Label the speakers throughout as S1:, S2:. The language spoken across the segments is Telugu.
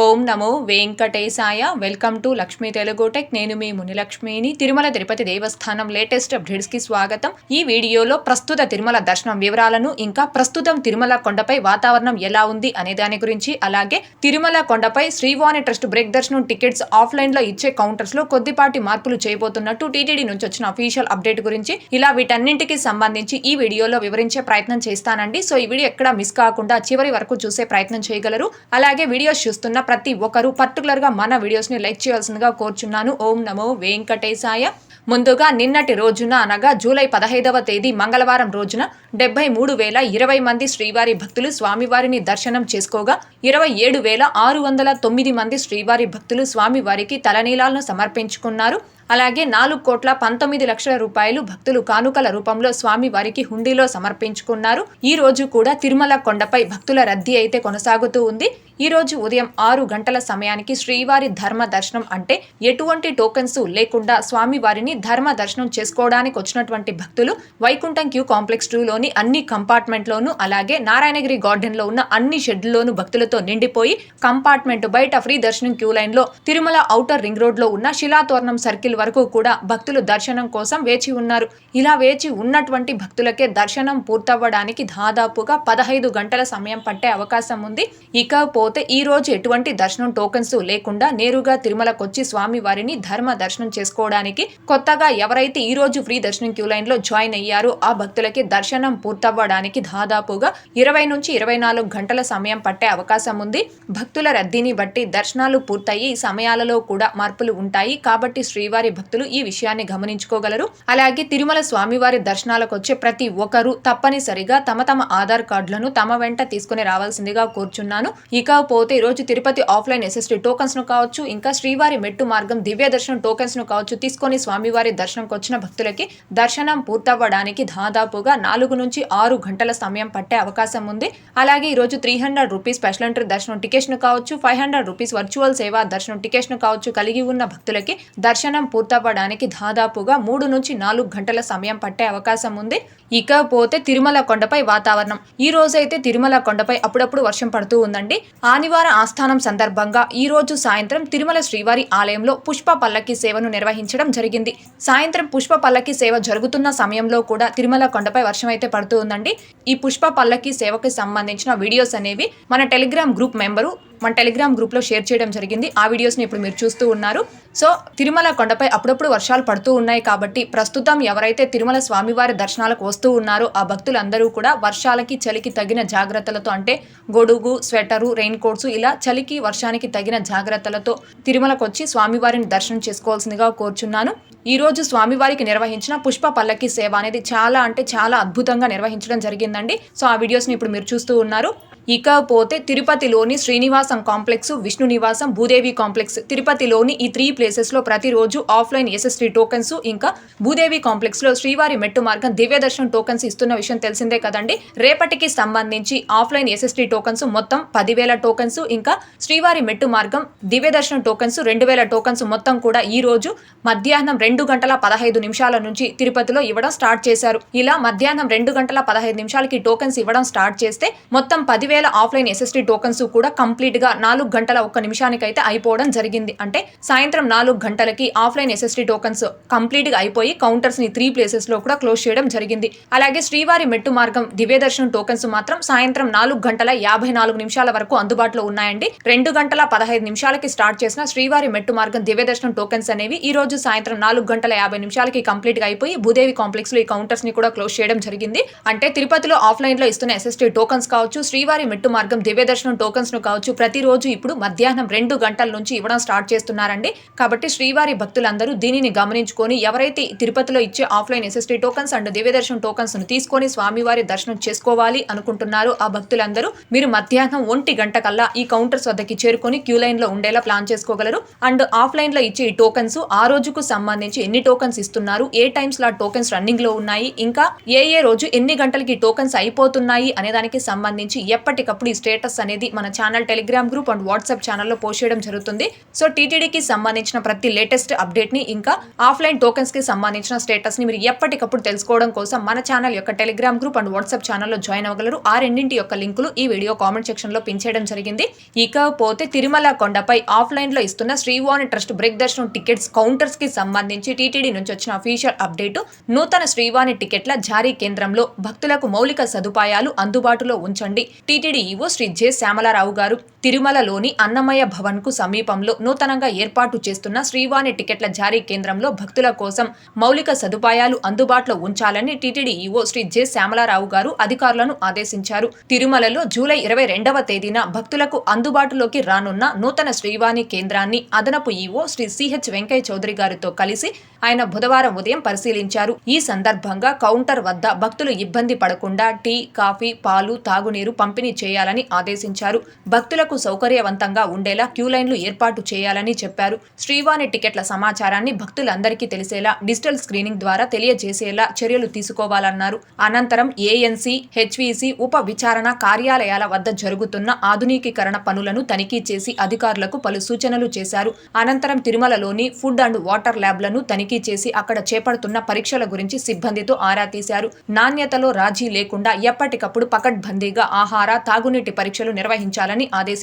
S1: ఓం నమో వెంకటేశాయ. Welcome to Lakshmi Telugu tech. నేను మీ మునిలక్ష్మిని. తిరుమల తిరుపతి దేవస్థానం లేటెస్ట్ అప్డేట్స్కి స్వాగతం. ఈ వీడియోలో ప్రస్తుత తిరుమల దర్శనం వివరాలను ఇంకా ప్రస్తుతం తిరుమల కొండపై వాతావరణం ఎలా ఉంది అనే దాని గురించి అలాగే తిరుమల కొండపై శ్రీవాణి ట్రస్ట్ బ్రేక్ దర్శనం టికెట్స్ ఆఫ్లైన్లో ఇచ్చే కౌంటర్స్లో కొద్దిపాటి మార్పులు చేయబోతున్నట్టు టీటీడీ నుంచి వచ్చిన అఫీషియల్ అప్డేట్ గురించి ఇలా వీటన్నింటికి సంబంధించి ఈ వీడియోలో వివరించే ప్రయత్నం చేస్తానండి. సో ఈ వీడియో ఎక్కడ మిస్ కాకుండా చివరి వరకు చూసే ప్రయత్నం చేయగలరు. అలాగే వీడియోస్ చూస్తున్న ప్రతి ఒక్కరూ పర్టికులర్గా మన వీడియోస్ని లైక్ చేయాల్సిందిగా కోరుచున్నాను. ఓం నమో వెంకటేశాయ. ముందుగా నిన్నటి రోజున అనగా జూలై పదహైదవ తేదీ మంగళవారం రోజున డెబ్బై మూడు వేల ఇరవై మంది శ్రీవారి భక్తులు స్వామివారిని దర్శనం చేసుకోగా ఇరవై ఏడు వేల ఆరు వందల తొమ్మిది మంది శ్రీవారి భక్తులు స్వామివారికి తలనీలాలను సమర్పించుకున్నారు. అలాగే నాలుగు కోట్ల పంతొమ్మిది లక్షల రూపాయలు భక్తులు కానుకల రూపంలో స్వామి వారికి హుండీలో సమర్పించుకున్నారు. ఈ రోజు కూడా తిరుమల కొండపై భక్తుల రద్దీ అయితే కొనసాగుతూ ఉంది. ఈ రోజు ఉదయం ఆరు గంటల సమయానికి శ్రీవారి ధర్మ దర్శనం అంటే ఎటువంటి టోకెన్స్ లేకుండా స్వామి వారిని ధర్మ దర్శనం చేసుకోవడానికి వచ్చినటువంటి భక్తులు వైకుంఠం క్యూ కాంప్లెక్స్ టూలోని అన్ని కంపార్ట్మెంట్లోనూ అలాగే నారాయణగిరి గార్డెన్లో ఉన్న అన్ని షెడ్లలోనూ భక్తులతో నిండిపోయి కంపార్ట్మెంట్ బయట ఫ్రీ దర్శనం క్యూ లైన్లో తిరుమల ఔటర్ రింగ్ రోడ్లో ఉన్న శిలాతోరణం సర్కిల్ వరకు కూడా భక్తులు దర్శనం కోసం వేచి ఉన్నారు. ఇలా వేచి ఉన్నటువంటి భక్తులకే దర్శనం పూర్తవ్వడానికి దాదాపుగా పదహైదు గంటల సమయం పట్టే అవకాశం ఉంది. ఇకపోతే ఈ రోజు ఎటువంటి దర్శనం టోకెన్స్ లేకుండా నేరుగా తిరుమలకొచ్చి స్వామి వారిని ధర్మ దర్శనం చేసుకోవడానికి కొత్తగా ఎవరైతే ఈ రోజు ఫ్రీ దర్శనం క్యూ లైన్లో జాయిన్ అయ్యారో ఆ భక్తులకి దర్శనం పూర్తవ్వడానికి దాదాపుగా ఇరవై నుంచి ఇరవై నాలుగు గంటల సమయం పట్టే అవకాశం ఉంది. భక్తుల రద్దీని బట్టి దర్శనాలు పూర్తయి సమయాలలో కూడా మార్పులు ఉంటాయి. కాబట్టి శ్రీవారి భక్తులు ఈ విషయాన్ని గమనించుకోగలరు. అలాగే తిరుమల స్వామివారి దర్శనాలకు వచ్చే ప్రతి ఒక్కరూ తప్పనిసరిగా తమ తమ ఆధార్ కార్డులను తమ వెంట తీసుకుని రావాల్సిందిగా కోరుచున్నాను. ఇకపోతే ఈరోజు తిరుపతి ఆఫ్లైన్ ఎస్ఎస్టీ టోకన్స్ను కావచ్చు ఇంకా శ్రీవారి మెట్టు మార్గం దివ్య దర్శనం టోకెన్స్ను కావచ్చు తీసుకొని స్వామివారి దర్శనంకి వచ్చిన భక్తులకి దర్శనం పూర్తవ్వడానికి దాదాపుగా నాలుగు నుంచి ఆరు గంటల సమయం పట్టే అవకాశం ఉంది. అలాగే ఈరోజు three hundred rupees special entry దర్శనం టికెట్ను కావచ్చు ఫైవ్ హండ్రెడ్ రూపీస్ వర్చువల్ సేవా దర్శనం టికెట్ను కావచ్చు కలిగి ఉన్న భక్తులకి దర్శనం పూర్తవ్వడానికి దాదాపుగా మూడు నుంచి నాలుగు గంటల సమయం పట్టే అవకాశం ఉంది. ఇకపోతే తిరుమల కొండపై వాతావరణం. ఈ రోజైతే తిరుమల కొండపై అప్పుడప్పుడు వర్షం పడుతూ ఉందండి. ఆనివారం ఆస్థానం సందర్భంగా ఈ రోజు సాయంత్రం తిరుమల శ్రీవారి ఆలయంలో పుష్ప పల్లకి సేవను నిర్వహించడం జరిగింది. సాయంత్రం పుష్ప పల్లకి సేవ జరుగుతున్న సమయంలో కూడా తిరుమల కొండపై వర్షం అయితే పడుతూ ఉందండి. ఈ పుష్ప పల్లకి సేవకి సంబంధించిన వీడియోస్ అనేవి మన టెలిగ్రామ్ గ్రూప్ మెంబరు మన టెలిగ్రామ్ గ్రూప్లో షేర్ చేయడం జరిగింది. ఆ వీడియోస్ని ఇప్పుడు మీరు చూస్తూ ఉన్నారు. సో తిరుమల కొండపై అప్పుడప్పుడు వర్షాలు పడుతూ ఉన్నాయి కాబట్టి ప్రస్తుతం ఎవరైతే తిరుమల స్వామివారి దర్శనాలకు వస్తూ ఉన్నారో ఆ భక్తులందరూ కూడా వర్షాలకి చలికి తగిన జాగ్రత్తలతో అంటే గొడుగు స్వెటరు రెయిన్ కోట్స్ ఇలా చలికి వర్షానికి తగిన జాగ్రత్తలతో తిరుమలకు వచ్చి స్వామివారిని దర్శనం చేసుకోవాల్సిందిగా కోరుచున్నాను. ఈ రోజు స్వామివారికి నిర్వహించిన పుష్ప పల్లకి సేవ అనేది చాలా అంటే చాలా అద్భుతంగా నిర్వహించడం జరిగిందండి. సో ఆ వీడియోస్ని ఇప్పుడు మీరు చూస్తూ ఉన్నారు. ఇకపోతే తిరుపతిలోని శ్రీనివాసం కాంప్లెక్స్ విష్ణు నివాసం భూదేవి కాంప్లెక్స్. తిరుపతిలోని ఈ త్రీ ప్లేసెస్లో ప్రతిరోజు ఆఫ్లైన్ ఎస్ఎస్టీ టోకెన్స్ ఇంకా భూదేవి కాంప్లెక్స్లో శ్రీవారి మెట్టు మార్గం దివ్య దర్శనం టోకెన్స్ ఇస్తున్న విషయం తెలిసిందే కదండి. రేపటికి సంబంధించి ఆఫ్లైన్ ఎస్ఎస్టీ టోకెన్స్ మొత్తం పదివేల టోకెన్స్ ఇంకా శ్రీవారి మెట్టు మార్గం దివ్య దర్శనం టోకెన్స్ రెండు వేల టోకెన్స్ మొత్తం కూడా ఈ రోజు మధ్యాహ్నం రెండు గంటల పదహైదు నిమిషాల నుంచి తిరుపతిలో ఇవ్వడం స్టార్ట్ చేశారు. ఇలా మధ్యాహ్నం రెండు గంటల పదహైదు నిమిషాలకి టోకెన్స్ ఇవ్వడం స్టార్ట్ చేస్తే మొత్తం పదివేల ఆఫ్లైన్ ఎస్ఎస్టీ టోకన్స్ కూడా కంప్లీట్గా నాలుగు గంటల ఒక్క నిమిషానికైతే అయిపోవడం జరిగింది. అంటే సాయంత్రం నాలుగు గంటలకి ఆఫ్లైన్ ఎస్ఎస్టీ టోకెన్స్ కంప్లీట్గా అయిపోయి కౌంటర్స్ని త్రీ ప్లేసెస్లో కూడా క్లోజ్ చేయడం జరిగింది. అలాగే శ్రీవారి మెట్టు మార్గం దివ్యదర్శనం టోకన్స్ మాత్రం సాయంత్రం నాలుగు గంటల యాభై నాలుగు నిమిషాల వరకు అందుబాటులో ఉన్నాయండి. రెండు గంటల పదహైదు నిమిషాలకి స్టార్ట్ చేసిన శ్రీవారి మెట్టు మార్గం దివ్య టోకన్స్ టోకెన్స్ అనేవి ఈ రోజు సాయంత్రం నాలుగు గంటల యాభై నిమిషాలకి కంప్లీట్గా అయిపోయి భూదేవి కాంప్లెక్స్లో ఈ కౌంటర్స్ని కూడా క్లోజ్ చేయడం జరిగింది. అంటే తిరుపతిలో ఆఫ్లైన్లో ఇస్తున్న ఎస్ఎస్టీ టోకన్స్ కావచ్చు శ్రీవారి మెట్టు మార్గం దివ్య దర్శనం టోకన్స్ను కావచ్చు ప్రతిరోజు ఇప్పుడు మధ్యాహ్నం రెండు గంటల నుంచి ఇవ్వడం స్టార్ట్ చేస్తున్నారండి. కాబట్టి శ్రీవారి భక్తులందరూ దీనిని గమనించుకొని ఎవరైతే తిరుపతిలో ఇచ్చే ఆఫ్లైన్ ఎస్ఎస్టీ టోకన్స్ అండ్ దివ్య దర్శనం టోకన్స్ను తీసుకొని స్వామివారి దర్శనం చేసుకోవాలి అనుకుంటున్నారు ఆ భక్తులందరూ మీరు మధ్యాహ్నం ఒంటి గంట కల్లా ఈ కౌంటర్స్ వద్దకి చేరుకొని క్యూ లైన్లో ఉండేలా ప్లాన్ చేసుకోగలరు. అండ్ ఆఫ్లైన్లో ఇచ్చే ఈ టోకన్స్ ఆ రోజుకు సంబంధించి ఎన్ని టోకన్స్ ఇస్తున్నారు ఏ టైమ్స్ లా టోకన్స్ రన్నింగ్లో ఉన్నాయి ఇంకా ఏ ఏ రోజు ఎన్ని గంటలకి టోకన్స్ అయిపోతున్నాయి అనే దానికి సంబంధించి ఎప్పటి ఎప్పటికప్పుడు ఈ స్టేటస్ అనేది మన channel Telegram group and WhatsApp ఛానల్లో పోస్ట్ చేయడం జరుగుతుంది. సో టీటీడీకి సంబంధించిన ప్రతి లేటెస్ట్ అప్డేట్ని ఇంకా ఆఫ్లైన్ టోకెన్స్కి సంబంధించిన స్టేటస్ని మీరు ఎప్పటికప్పుడు తెలుసుకోవడం కోసం మన ఛానల్ యొక్క టెలిగ్రామ్ గ్రూప్ అండ్ వాట్సాప్ ఛానల్లో జాయిన్ అవ్వగలరు. ఆ రెండింటి యొక్క లింకులు ఈ వీడియో కామెంట్ సెక్షన్లో చేయడం జరిగింది. ఇకపోతే తిరుమల కొండపై ఆఫ్లైన్లో ఇస్తున్న శ్రీవాణి ట్రస్ట్ బ్రేక్ దర్శనం టికెట్స్ కౌంటర్స్కి సంబంధించి టీటీడీ నుంచి వచ్చిన అఫీషియల్ అప్డేట్ నూతన శ్రీవాణి టికెట్ల జారీ కేంద్రంలో భక్తులకు మౌలిక సదుపాయాలు అందుబాటులో ఉంచండి. TTD EO Shri J. Shyamala Rao గారు. తిరుమలలోని అన్నమయ్య భవన్కు సమీపంలో నూతనంగా ఏర్పాటు చేస్తున్న శ్రీవాణి టికెట్ల జారీ కేంద్రంలో భక్తుల కోసం మౌలిక సదుపాయాలు అందుబాటులో ఉంచాలని TTD EO Shri J Shyamala Rao గారు అధికారులను ఆదేశించారు. తిరుమలలో జూలై ఇరవై రెండవ తేదీన భక్తులకు అందుబాటులోకి రానున్న నూతన శ్రీవాణి కేంద్రాన్ని అదనపు ఈవో శ్రీ సిహెచ్ వెంకయ్య చౌదరి గారితో కలిసి ఆయన బుధవారం ఉదయం పరిశీలించారు. ఈ సందర్భంగా కౌంటర్ వద్ద భక్తులు ఇబ్బంది పడకుండా టీ కాఫీ పాలు తాగునీరు పంపిణీ చేయాలని ఆదేశించారు. భక్తులకు సౌకర్యవంతంగా ఉండేలా క్యూ లైన్లు ఏర్పాటు చేయాలని చెప్పారు. శ్రీవాణి టికెట్ల సమాచారాన్ని భక్తులందరికీ తెలిసేలా డిజిటల్ స్క్రీనింగ్ ద్వారా తెలియజేసేలా చర్యలు తీసుకోవాలన్నారు. అనంతరం ఏఎన్సీ హెచ్విసి ఉప విచారణ కార్యాలయాల వద్ద జరుగుతున్న ఆధునికీకరణ పనులను తనిఖీ చేసి అధికారులకు పలు సూచనలు చేశారు. అనంతరం తిరుమలలోని ఫుడ్ అండ్ వాటర్ ల్యాబ్లను తనిఖీ చేసి అక్కడ చేపడుతున్న పరీక్షల గురించి సిబ్బందితో ఆరా తీశారు. నాణ్యతలో రాజీ లేకుండా ఎప్పటికప్పుడు పకడ్బందీగా ఆహార తాగునీటి పరీక్షలు నిర్వహించాలని ఆదేశించారు.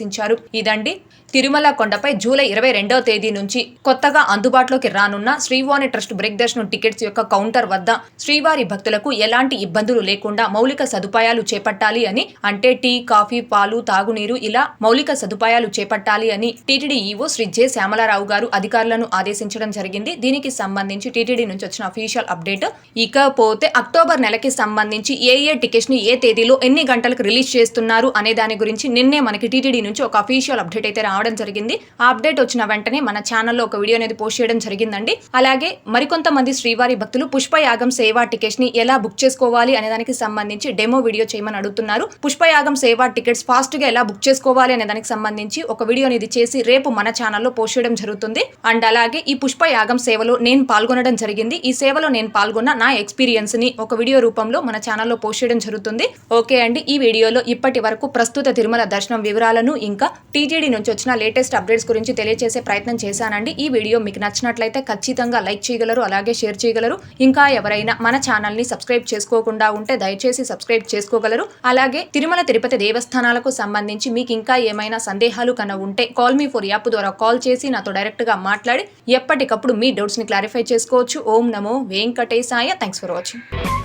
S1: ఇదండి తిరుమల కొండపై జూలై ఇరవై రెండవ తేదీ నుంచి కొత్తగా అందుబాటులోకి రానున్న శ్రీవాణి ట్రస్ట్ బ్రేక్ దర్శనం టికెట్స్ యొక్క కౌంటర్ వద్ద శ్రీవారి భక్తులకు ఎలాంటి ఇబ్బందులు లేకుండా మౌలిక సదుపాయాలు చేపట్టాలి అని అంటే టీ కాఫీ పాలు తాగునీరు ఇలా మౌలిక సదుపాయాలు చేపట్టాలి అని TTD EO Shri J Syamala Rao గారు అధికారులను ఆదేశించడం జరిగింది. దీనికి సంబంధించి టీటీడీ నుంచి వచ్చిన అఫీషియల్ అప్డేట్ ఇకపోతే అక్టోబర్ నెలకి సంబంధించి ఏ ఏ టికెట్స్ని ఏ తేదీలో ఎన్ని గంటలకు రిలీజ్ చేస్తున్నారు అనే దాని గురించి నిన్నే మనకి టీటీడీ నుంచి ఒక అఫీషియల్ అప్డేట్ అయితే రావడం జరిగింది. ఆ అప్డేట్ వచ్చిన వెంటనే మన ఛానల్లో ఒక వీడియో అనేది పోస్ట్ చేయడం జరిగిందండి. అలాగే మరికొంతమంది శ్రీవారి భక్తులు పుష్పయాగం సేవా టికెట్స్ని ఎలా బుక్ చేసుకోవాలి అనే దానికి సంబంధించి డెమో వీడియో చేయమని అడుగుతున్నారు. పుష్పయాగం సేవా టికెట్స్ ఫాస్ట్గా ఎలా బుక్ చేసుకోవాలి అనే దానికి సంబంధించి ఒక వీడియో అనేది చేసి రేపు మన ఛానల్లో పోస్ట్ చేయడం జరుగుతుంది. అండ్ అలాగే ఈ పుష్పయాగం సేవలో నేను పాల్గొనడం జరిగింది. ఈ సేవలో నేను పాల్గొన్న నా ఎక్స్పీరియన్స్ని ఒక వీడియో రూపంలో మన ఛానల్లో పోస్ట్ చేయడం జరుగుతుంది. ఓకే అండి ఈ వీడియోలో ఇప్పటి వరకు ప్రస్తుత తిరుమల దర్శనం వివరాలను ఇంకా టీజీడీ నుంచి వచ్చిన లేటెస్ట్ అప్డేట్స్ గురించి తెలియజేసే ప్రయత్నం చేశానండి. ఈ వీడియో మీకు నచ్చినట్లయితే ఖచ్చితంగా లైక్ చేయగలరు అలాగే షేర్ చేయగలరు. ఇంకా ఎవరైనా మన ఛానల్ని సబ్స్క్రైబ్ చేసుకోకుండా ఉంటే దయచేసి సబ్స్క్రైబ్ చేసుకోగలరు. అలాగే తిరుమల తిరుపతి దేవస్థానాలకు సంబంధించి మీకు ఇంకా ఏమైనా సందేహాలు కన ఉంటే కాల్ మీ ఫోర్ యాప్ ద్వారా కాల్ చేసి నాతో డైరెక్ట్గా మాట్లాడి ఎప్పటికప్పుడు మీ డౌట్స్ని క్లారిఫై చేసుకోవచ్చు. ఓం నమో వెంకటేశాయ. Thanks for watching